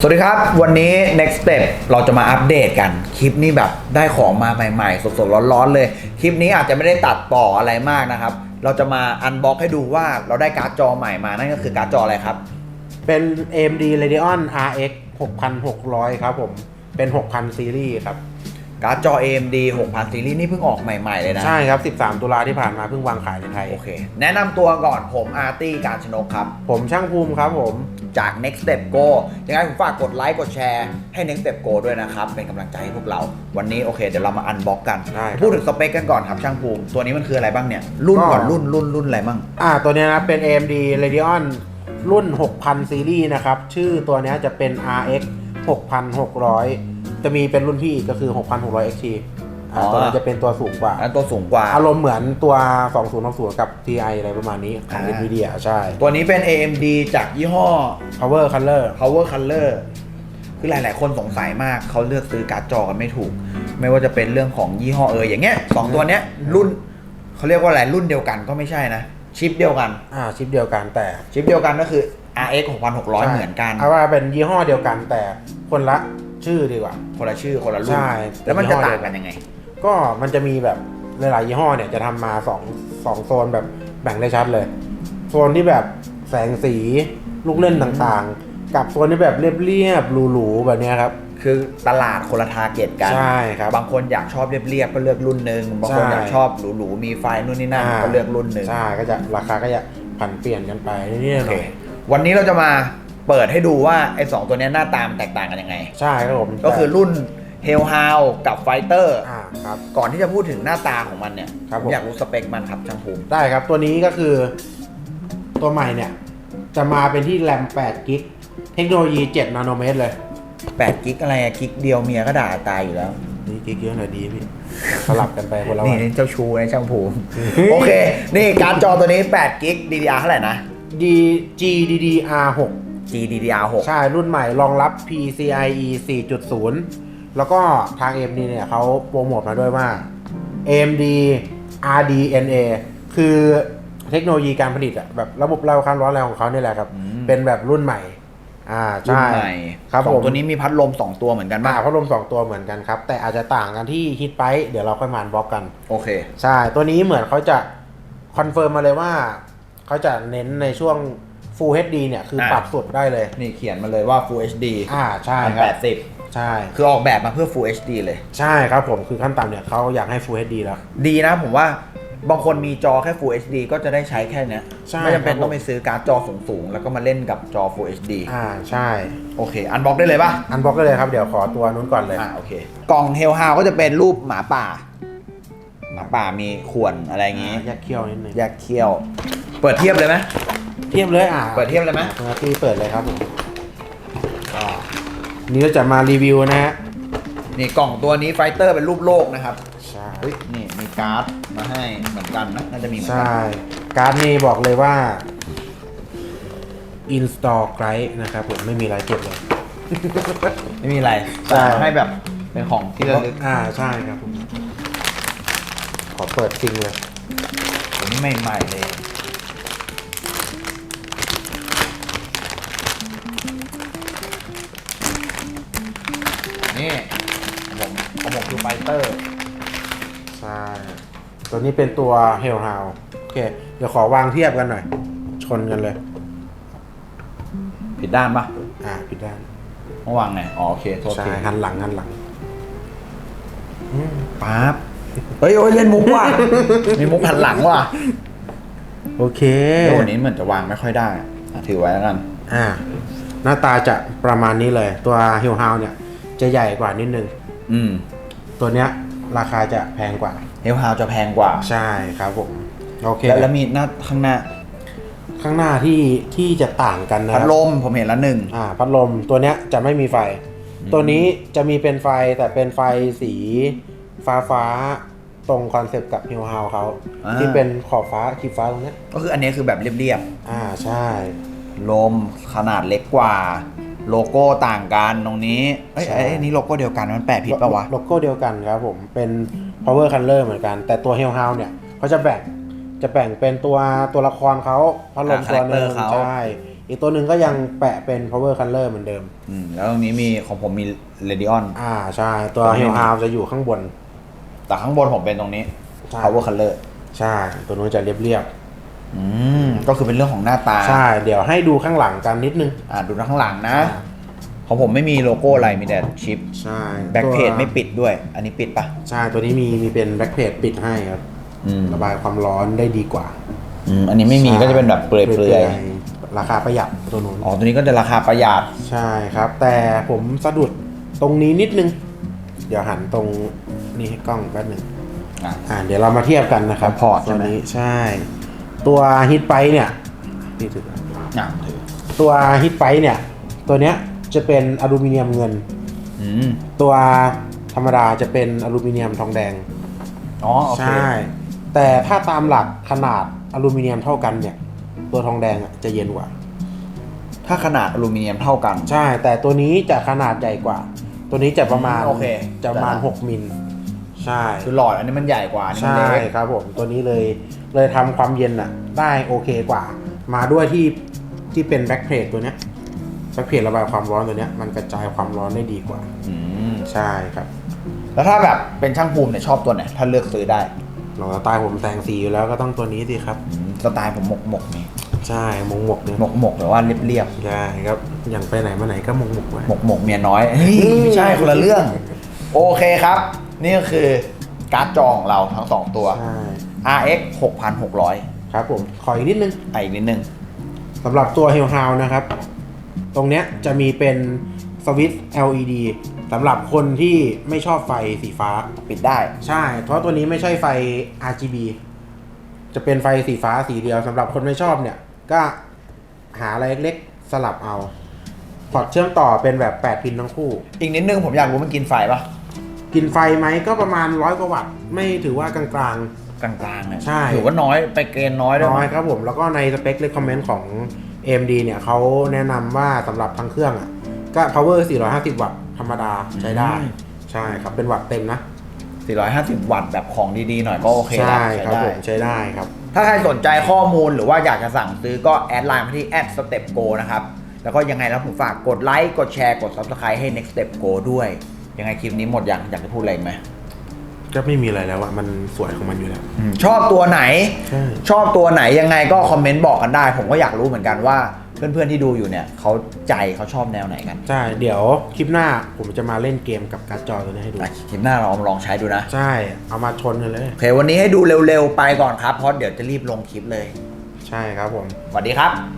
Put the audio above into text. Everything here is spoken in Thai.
สวัสดีครับ วันนี้ next step เราจะมาอัปเดตกัน คลิปนี้แบบได้ของมาใหม่ๆ สดๆ ร้อนๆ เลย คลิปนี้อาจจะไม่ได้ตัดต่ออะไรมากนะครับ เราจะมาอันบ็อกให้ดูว่าเราได้การ์ดจอใหม่มา นั่นก็คือการ์ดจออะไรครับ เป็น AMD Radeon RX 6600 ครับผม เป็น 6000 ซีรีส์ครับ การ์ดจอ AMD 6000 ซีรีส์นี่เพิ่งออกใหม่ ๆ เลยนะ ใช่ครับ 13 ตุลาที่ผ่านมาเพิ่งวางขายในไทย โอเค แนะนำตัวก่อนผมอาร์ตี้การชนกครับ ผมช่างภูมิครับผม จาก next step go ยังไงผมฝากกดไลค์กดแชร์ให้ next step go ด้วยนะครับ เป็นกำลังใจให้พวกเรา วันนี้โอเค เดี๋ยวเรามาอันบ็อกกัน ได้ครับพูดถึงสเปคกันก่อนครับช่างภูมิ ตัวนี้มันคืออะไรบ้างเนี่ย รุ่นก่อนก็ รุ่นรุ่นรุ่นอะไรบ้างอ่าตัวเนี้ยนะเป็น AMD Radeon รุ่น 6000 ซีรีส์นะครับ ชื่อตัวเนี้ยจะเป็น RX 6600 จะมีเป็นรุ่นพี่อีกก็คือ 6600 XT อ่าอ๋อ ตัวนั้นจะเป็นตัวสูงกว่า อันนั้นตัวสูงกว่า อารมณ์เหมือนตัว 2060 กับ TI อะไรประมาณนี้ของ อ่า Nvidia ใช่ ตัวนี้เป็น AMD จากยี่ห้อ Power Color Power Color คือหลาย ๆ คนสงสัยมากเขาเลือกซื้อการ์ดจอกันไม่ถูก ไม่ว่าจะเป็นเรื่องของยี่ห้อเอออย่างเงี้ยสองตัวเนี้ยรุ่นเขาเรียกว่าอะไรรุ่นเดียวกันก็ไม่ใช่นะ ชิปเดียวกัน อ่าชิปเดียวกันแต่ชิปเดียวกันก็คือ RX 6600 เหมือนกัน เอาว่าเป็นยี่ห้อเดียวกันแต่คนละ ชื่อดีกว่า คนละชื่อคนละรุ่นใช่แล้วมันจะยี่ห้อเดีต่ายวงกันยังไง ก็มันจะมีแบบหลายๆยี่ห้อเนี่ยจะทำมาสองสองโซนแบบแบ่งได้ชัดเลย โซนที่แบบแสงสีลูกเล่นต่างๆ กับโซนที่แบบเรียบๆหรูๆแบบเนี้ยครับคือตลาดคนละทาร์เก็ตกัน ใช่ครับ บางคนอยากชอบเรียบๆก็เลือกรุ่นหนึ่ง บางคนใช่อยากชอบหรูๆมีไฟนู่นนี่นั่นอ่าก็เลือกรุ่นหนึ่ง ใช่ ก็จะราคาก็จะผันเปลี่ยนกันไปนี่โอๆหเคน่อยวันนี้เราจะมา เปิดให้ดูว่าไอ้สองตัวเนี้ยหน้าตามนแตกต่างกันยังไง ใช่ครับผมก็คือรุ่น h e l l h o u กับ Fighter อ่าครับ ก่อนที่จะพูดถึงหน้าตาของมันเนี่ยครับผม อยากรู้สเปคมันครับช่างภูมิ ได้ครับตัวนี้ก็คือตัวใหม่เนี่ย จะมาเป็นที่แรม8กิกเทคโนโลยี 7 นาโนเมตรเลย 8 กิกอะไรอะกิกเดียวเมียก็ด่าตายอยู่แล้ว นี่กิกเยอะหน่อยดีพี่ สลับกันไปคนละนี่วันนี่เจ้าชูนะช่างภูมิโอเค นี่การดจอตัวนี้ 8 กิก DDR เท่าไหร่นะ D GDDR 6 GDDR 6 ใช่รุ่นใหม่รองรับ PCIe 4.0 แล้วก็ทาง AMD เนี่ยเขาโปรโมทมาด้วยว่า AMD RDNA คือเทคโนโลยีการผลิตอะแบบระบบระบายความร้อนอะไรของเขานี่แหละครับ อืม เป็นแบบรุ่นใหม่ อ่ารุ่นใช่ ใหม่ครับสอผงม ตัวนี้มีพัดลม2ตัวเหมือนกันมาป่ะพัดลมสองตัวเหมือนกันครับ แต่อาจจะต่างกันที่ฮิตไปเดี๋ยวเราค่อยมาบล็อกกัน โอเค ใช่ ตัวนี้เหมือนเขาจะคอนเฟิร์มมาเลยว่า เขาจะเน้นในช่วง Full HD เนี่ยคืออ่าปรับสุดได้เลย นี่เขียนมาเลยว่า Full HD อ่าใช่พันครัแปบดสิบใช่ คือออกแบบมาเพื่อ Full HD เลย ใช่ครับผมคือขั้นต่ำเนี่ยเขาอยากให้ Full HD แล้ว ดีนะผมว่าบางคนมีจอแค่ Full HD ก็จะได้ใช้แค่เนี้ยใช่ไม่จำเป็นครับผมต้องไปซื้อการ์ดจอสูงๆ แล้วก็มาเล่นกับจอ Full HD อ่าใช่ โอเค อันบ็อกได้เลยป่ะ อันบล็อกได้เลยครับเดี๋ยวขอตัวนู้นก่อนเลย อ่าโอเค กล่องเฮลฮาวก็จะเป็นรูปหมาป่า หมาป่ามีข่วนอะไรอย่างงี้ แยกเขี้ยวนิดนึงแยกเขี้ยว เปิดเทียบเลยไหม เทียบเลยอ่าเปิดเทียบเลยไหมคุณอาร์ตี้เปิดเลยครับผมก็นี่เราจะมารีวิวนะฮะนี่กล่องตัวนี้ไฟเตอร์เป็นรูปโลกนะครับใช่เฮ้ยนี่มีการ์ดมาให้เหมือนกันนะน่าจะมีเหมือนกัใช่การ์ดนี้บอกเลยว่า install guide นะครับผมไม่มีรายเก็บเลย ไม่มีอะไรใช่ แต่ให้แบบเป็นของที่ระลึกอ่าใช่ครับผมขอเปิดจริงเลยตัวนี้ใหม่ๆเลย นี่ผมของผมคือไฟเตอร์ ใช่ ตัวนี้เป็นตัว Hell h o u โอเค เดี๋ยวขอวางเทียบกันหน่อย ชนกันเลย ผิดด้านปะอ่าผิดด้านเมื่อวางไง อ๋อโอเค โทษใช่ทีหันหลังหันหลังปั๊บ เฮ้ยโอ้ยเล่นมุกว่ะ มีมุกหันหลังว่ะโอเคตัวนี้เหมือนจะวางไม่ค่อยได้อะถือไว้แล้วกัน อ่า หน้าตาจะประมาณนี้เลย ตัว Hell h o u เนี่ย จะใหญ่กว่านิดนึง อืมตัวเนี้ยราคาจะแพงกว่า เฮลฮาวจะแพงกว่า ใช่ครับผม โอเคแล้วแล้วมีหน้าข้างหน้าข้างหน้าที่ที่จะต่างกันนะคพัดรับลมผมเห็นแล้วหนึ่ง อ่าพัดลมตัวเนี้ยจะไม่มีไฟตัวนี้จะมีเป็นไฟแต่เป็นไฟสีฟ้าฟ้าๆตรงคอนเซปต์กับฮิวฮาวเขาอ่า ที่เป็นขอบฟ้าขีดฟ้าตรงเนี้ยก็คืออันนี้คือแบบเรียบอ่าใช่ ๆ ลมขนาดเล็กกว่า โลโก้ต่างกันตรงนี้เอ้ยใช่ ไอ้นี่โลโก้เดียวกันมันแปะผิดปะวะ โลโก้เดียวกันครับผมเป็น power color เหมือนกัน แต่ตัว Hell h o u เนี่ยเขาจะแบ่งจะแบ่งเป็นตัวตัวละครเขาพัดลมอ่าตัวหนึง character เขา ใช่อีกตัวหนึ่งก็ยังแปะเป็น power color เหมือนเดิม อืมแล้วตรงนี้มีของผมมี Radeon อ่าใช่ตัว ตัวนี้เฮลฮาวจะอยู่ข้างบน แต่ข้างบนผมเป็นตรงนี้ ใช่ power color ใช่ ตัวนู้นจะเรียบอืม ก็คือเป็นเรื่องของหน้าตาๆใช่ เดี๋ยวให้ดูข้างหลังกันนิดนึง อ่าดูข้างหลังนะ ของผมไม่มีโลโก้อะไรมีแต่ชิป ใช่แบ็คเพจตัวไม่ปิดด้วย อันนี้ปิดปะใช่ตัวนี้มีมีเป็นแบ็คเพจปิดให้ครับอืมระบายความร้อนได้ดีกว่าอืมอันนี้ไม่มีก็จะเป็นแบบเปลือยๆราคาประหยัดตัวนู้นๆอ๋อตัวนี้ก็จะราคาประหยัดใช่ครับ แต่ผมสะดุดตรงนี้นิดนึง เดี๋ยวหันตรงนี่ให้กล้องแป๊บหนึ่งอะอ่าเดี๋ยวเรามาเทียบกันนะครับพอร์ตใช่ตัวไหมนี้ใช่ ตัวฮิตไปเนี่ยนี่ถืออะถือตัวฮิตไปเนี่ย ตัวเนี้ยจะเป็นอลูมิเนียมเงิน อืมตัวธรรมดาจะเป็นอลูมิเนียมทองแดง อ๋อโอเคใช่ แต่ถ้าตามหลักขนาดอลูมิเนียมเท่ากันเนี่ย ตัวทองแดงอะจะเย็นกว่า ถ้าขนาดอลูมิเนียมเท่ากัน ใช่ แต่ตัวนี้จะขนาดใหญ่กว่า ตัวนี้จะประมาณโอเคจะประมาณได้ละ6 มิล ใช่ คือหลอดอันนี้มันใหญ่กว่าอันนี่มันใช่เล็กครับผมตัวนี้เลยเลยทำความเย็นอะได้โอเคกว่า มาด้วยที่ที่เป็นแบ็คเพลทตัวเนี้ยแบ็คเพลทระบายความร้อนตัวเนี้ยมันกระจายความร้อนได้ดีกว่า อืมใช่ครับแล้วถ้าแบบเป็นช่างภูมิเนี่ยชอบตัวไหนถ้าเลือกซื้อได้หลองสไตล์ผมแต่งสีอยู่แล้วก็ต้องตัวนี้สิครับ อืมสไตล์ผมหมกหมกๆนี่ใช่มงหมกเนี่ยหมกหมกๆหรือว่าเรียบเรียบใช่ครับอย่างไปไหนมาไหนก็มงหมกไว้ หมกหมกๆเมียน้อยเฮ้ยไม่ใช่คนละเรื่อง โอเคครับ นี่ก็คือการ์ดจอของเราทั้งสองตัว ใช่ RX 6600ครับผม ขออีกนิดนึงอะอีกนิดนึง สำหรับตัว h e l l h o u n d นะครับ ตรงเนี้ยจะมีเป็นสวิตช์ LED สำหรับคนที่ไม่ชอบไฟสีฟ้า ปิดได้ ใช่ เพราะตัวนี้ไม่ใช่ไฟ RGB จะเป็นไฟสีฟ้าสีเดียวสำหรับคนไม่ชอบเนี่ย ก็หาอะไรเล็กๆสลับเอา พอร์ตเชื่อมต่อเป็นแบบ 8 พินทั้งคู่ อีกนิดนึงผมอยากรู้มันกินไฟปะ กินไฟไหมก็ประมาณร้อยกว่าวัตต์ไม่ถือว่ากลาง กลางๆเนี่ยใช่ ถือว่าน้อยไปเกณฑ์น้อยๆด้วยน้อยมั้ยครับผม แล้วก็ในสเปค recommend ของ AMD เนี่ยเขาแนะนำว่าสำหรับทั้งเครื่องอะก็ power 450 วัตต์ธรรมดาใช้ได้ ใช่ครับเป็นวัตต์เต็มนะ 450 วัตต์แบบของดีๆ หน่อยก็โอเคละใช่ใช้ครับได้ผมใช้ได้ครับ ถ้าใครสนใจข้อมูลหรือว่าอยากจะสั่งซื้อก็แอดไลน์มาที่ step go นะครับ แล้วก็ยังไงแล้วผมฝากกดไลค์ กดแชร์ กด subscribe ให้ next step go ด้วย ยังไงคลิปนี้หมดอย่างอยากจะพูดอะไรอีกไหมก็ไม่มีอะไรแล้วอะมันสวยของมันอยู่แล้ว อืมชอบตัวไหน ใช่ ชอบตัวไหนยังไงก็คอมเมนต์บอกกันได้ ผมก็อยากรู้เหมือนกันว่า เพื่อนๆที่ดูอยู่เนี่ยเขาใจเขาชอบแนวไหนกันใช่ เดี๋ยวคลิปหน้าผมจะมาเล่นเกมกับการ์ดจอตัวนี้ให้ดู อะคลิปหน้าเราลองใช้ดูนะ ใช่ เอามาชนกันเลย โอเค วันนี้ให้ดูเร็วๆไปก่อนครับ เพราะเดี๋ยวจะรีบลงคลิปเลยใช่ครับผม สวัสดีครับ